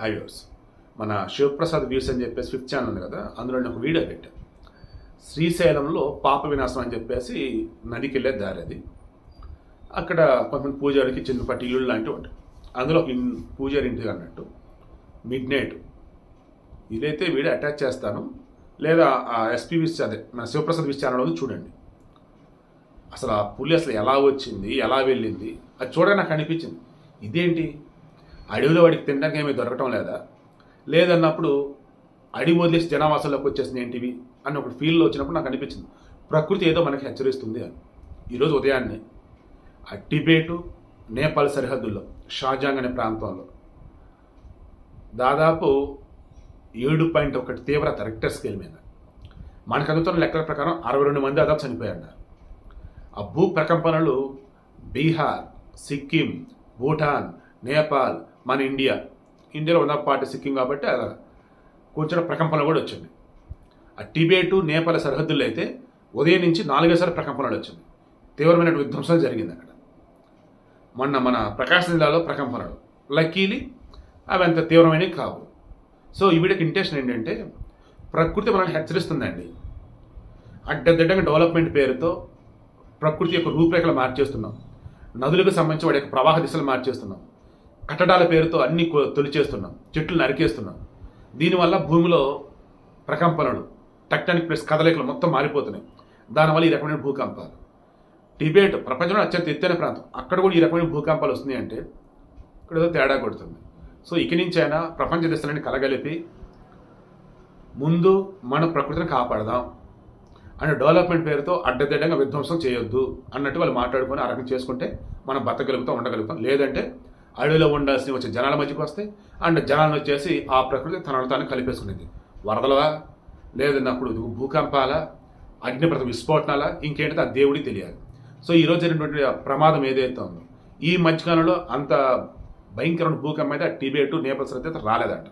హైవర్స్ మన శివప్రసాద్ వ్యూస్ అని చెప్పేసి ఫిఫ్త్ ఛానల్ ఉంది కదా అందులో నేను ఒక వీడియో పెట్టాను శ్రీశైలంలో పాప వినాశం అని చెప్పేసి నదికి వెళ్ళే దారి అది. అక్కడ కొంతమంది పూజారికి చిన్నపాటి ఇల్లు లాంటివి ఉంటాయి. అందులో ఒక ఇన్ పూజారి ఇంటికి అన్నట్టు మిడ్ నైట్ ఇదైతే వీడియో అటాచ్ చేస్తాను. లేదా ఆ ఎస్పీ విస్ అదే మన శివప్రసాద్ విస్ ఛానల్ ఉంది చూడండి. అసలు ఆ పులి అసలు ఎలా వచ్చింది ఎలా వెళ్ళింది అది చూడ నాకు అనిపించింది. ఇదేంటి? అడవిలో వాడికి తినడానికి ఏమీ దొరకటం లేదా? లేదన్నప్పుడు అడవి వదిలేసి జనావాసంలోకి వచ్చేసింది ఏంటివి? అని ఒక ఫీల్లో వచ్చినప్పుడు నాకు అనిపించింది ప్రకృతి ఏదో మనకి హెచ్చరిస్తుంది అని. ఈరోజు ఉదయాన్నే ఆ టిబేటు నేపాల్ సరిహద్దుల్లో షాజాంగ్ అనే ప్రాంతంలో దాదాపు ఏడు పాయింట్ ఒకటి తీవ్రత రెక్టర్ స్కేల్ మీద మనకు అందుతున్న లెక్కల ప్రకారం అరవై రెండు మంది దాదాపు చనిపోయారు ఆ భూ ప్రకంపనలు బీహార్ సిక్కిం భూటాన్ నేపాల్ మన ఇండియా. ఇండియాలో ఉన్న పార్టీ సిక్కిం కాబట్టి అలా కొంచెం ప్రకంపనలు కూడా వచ్చింది. ఆ టిబేటు నేపాల్ సరిహద్దుల్లో అయితే ఉదయం నుంచి నాలుగేసారి ప్రకంపనలు వచ్చింది. తీవ్రమైన విధ్వంసం జరిగింది అక్కడ. మొన్న మన ప్రకాశం జిల్లాలో ప్రకంపనలు. లక్కీలి అవి అంత తీవ్రమైనవి కావు. సో ఈ ఇంటెన్షన్ ఏంటంటే ప్రకృతి మనల్ని హెచ్చరిస్తుందండి. అడ్డదిడ్డంగా డెవలప్మెంట్ పేరుతో ప్రకృతి యొక్క రూపురేఖలు మార్చేస్తున్నాం. నదులకు సంబంధించి వాడి యొక్క ప్రవాహ దిశలు మార్చేస్తున్నాం. కట్టడాల పేరుతో అన్ని తొలిచేస్తున్నాం. చెట్లు నరికేస్తున్నాం. దీనివల్ల భూమిలో ప్రకంపనలు టెక్టానిక్ ప్లేస్ కదలికలు మొత్తం మారిపోతున్నాయి. దానివల్ల ఈ రకమైన భూకంపాలు. టిబేట్ ప్రపంచంలో అత్యంత ఎత్తైన ప్రాంతం. అక్కడ కూడా ఈ రకమైన భూకంపాలు వస్తున్నాయి అంటే ఇక్కడ ఏదో తేడా కొడుతుంది. సో ఇక నుంచి అయినా ప్రపంచ దేశాలని కలగలిపి ముందు మన ప్రకృతిని కాపాడదాం అండ్ డెవలప్మెంట్ పేరుతో అడ్డదిడ్డంగా విధ్వంసం చేయొద్దు అన్నట్టు వాళ్ళు మాట్లాడుకొని ఆ రకం చేసుకుంటే మనం బతకగలుగుతాం ఉండగలుగుతాం. లేదంటే అడవిలో ఉండాల్సి వచ్చే జనాల మధ్యకి వస్తే అండ్ జనాలను వచ్చేసి ఆ ప్రకృతి తనను తాను కలిపేసుకునేది. వరదలవా? లేదన్నప్పుడు భూకంపాల? అగ్నిప్రత విస్ఫోటనాల? ఇంకేంటిది? ఆ దేవుడికి తెలియాలి. సో ఈ రోజు జరిగినటువంటి ప్రమాదం ఏదైతే ఉందో ఈ మధ్యకాలంలో అంత భయంకరమైన భూకంపం అయితే టిబేటు నేపథ్యం అయితే రాలేదంట.